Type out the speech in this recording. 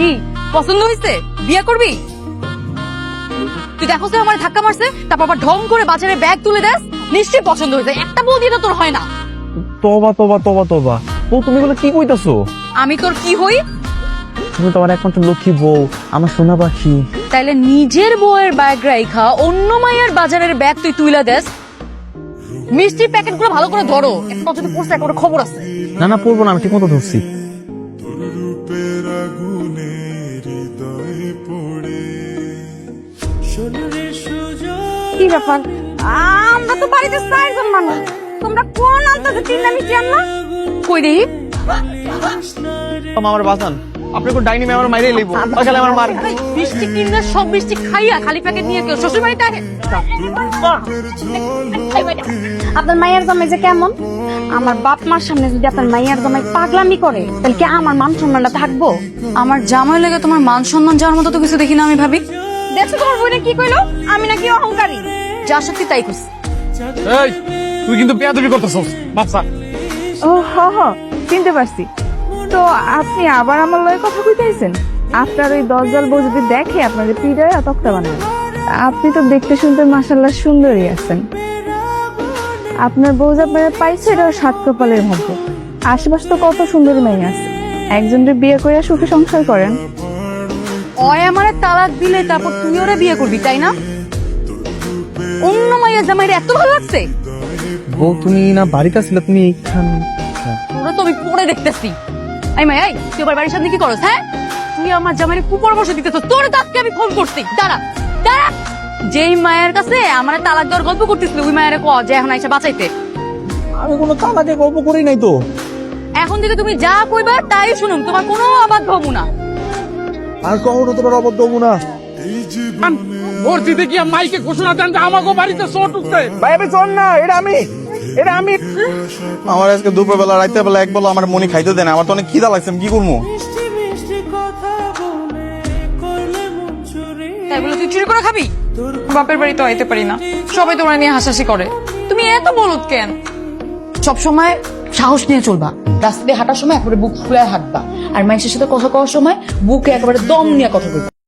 কি? পছন্দ হয়েছে বিয়ে করবি? তুই দেখো আমার ধাক্কা মারছে তারপর আবার ঢং করে বাজারে ব্যাগ তুলে দেস নিশ্চয়ই পছন্দ হয়েছে একটা বউ দিয়ে তোর হয় না। তোবা তোবা তোবা তোবা। ও তুমি এগুলো কি কইতাছো? আমি তোর কি হই? তুমি তো আমার একমাত্র লক্ষ্মী বউ আমার সোনা পাখি। তাইলে নিজের বউয়ের ব্যাগ রাইখা অন্য মায়ের বাজারের ব্যাগ তুই তুইলা দেস। মিষ্টির প্যাকেটগুলো ভালো করে ধরো। একটা যদি পড়ছে একটা খবর আছে। না না পড়ব না আমি ঠিক মতো ধরছি। কি ব্যাপার? আমরা তো বাড়িতে চারজন মানুষ। তোমরা কোন আনতে তিন নামি কই আমার বাসান আপনি কোন ডাইনি আমার মাইরে লইব। সকালে আমার মার মিষ্টি কিনে সব মিষ্টি খাইয়া খালি প্যাকেট নিয়ে কেউ শ্বশুর বাড়িতে আহে আপনার মায়ের জামাই যে কেমন? আমার বাপ মার সামনে যদি আপনার মায়ের জামাই পাগলামি করে তাহলে কি আমার মান সম্মানটা থাকব? আমার জামাই লেগে তোমার মান সম্মান যাওয়ার মতো তো কিছু দেখি না আমি ভাবি। দেখছ তোমার বোনে কি কইলো? আমি নাকি অহংকারী। যা সত্যি তাই এই তুই কিন্তু বেয়াদবি করতেছস বাচ্চা ও হ হ চিনতে পারছি। তো আপনি আবার আমার লয়ে কথা কইতেছেন আপনার ওই দরজাল বউ যদি দেখে আপনাদের পিড়ায় তক্তা বানাবে আপনি তো দেখতে শুনতে মাসাল্লাহ সুন্দরী আছেন। আপনার বউ যে আপনারা পাইছে এটা সাত কপালের মধ্যে আশেপাশে তো কত সুন্দরী মেয়ে আছে। একজনের বিয়ে করে সুখে সংসার করেন। অয় আমারে তালাক দিলে তারপর তুই ওরা বিয়ে করবি তাই না? অন্য মাইয়া জামাইরে এত ভালো লাগছে? বউ তুমি না বাড়িতে আসলে তুমি এইখান তোরা তো আমি পরে দেখতেছি। এই মাই এই তুই আবার বাড়ির সামনে কি করস হ্যাঁ? তুই আমার জামাইরে কুপরামর্শ দিতেছ তোর দাঁতকে আমি ফোন করছি। দাঁড়া দাঁড়া। যেই মায়ের কাছে আমার তালাক দেওয়ার গল্প করতেছিল ওই মায়ের ক যে এখন আইসা বাঁচাইতে। আমি কোনো তালাকে গল্প করি নাই তো। এখন থেকে তুমি যা কইবা তাই শুনুম তোমার কোনো আবাদ হব না। আর কখনো তোমার অবদ্ধ হব না। মসজিদে গিয়া মাইকে ঘোষণা দেন যে আমাকে বাড়িতে চোট উঠছে। ভাই আমি চল না এটা আমি এটা আমি। আমার আজকে দুপুর বেলা রাইতে বেলা এক বেলা আমার মনি খাইতে দেন আমার তো অনেক খিদা লাগছে কি করব? চুরি তাই চুরি করে খাবি? বাপের বাড়ি তো আইতে পারি না। সবাই তোমার নিয়ে হাসাহাসি করে। তুমি এত বলদ কেন? সব সময় সাহস নিয়ে চলবা। রাস্তা দিয়ে হাঁটার সময় একবারে বুক ফুলে হাঁটবা। আর মানুষের সাথে কথা কওয়ার সময় বুকে একেবারে দম নিয়ে কথা বলবা।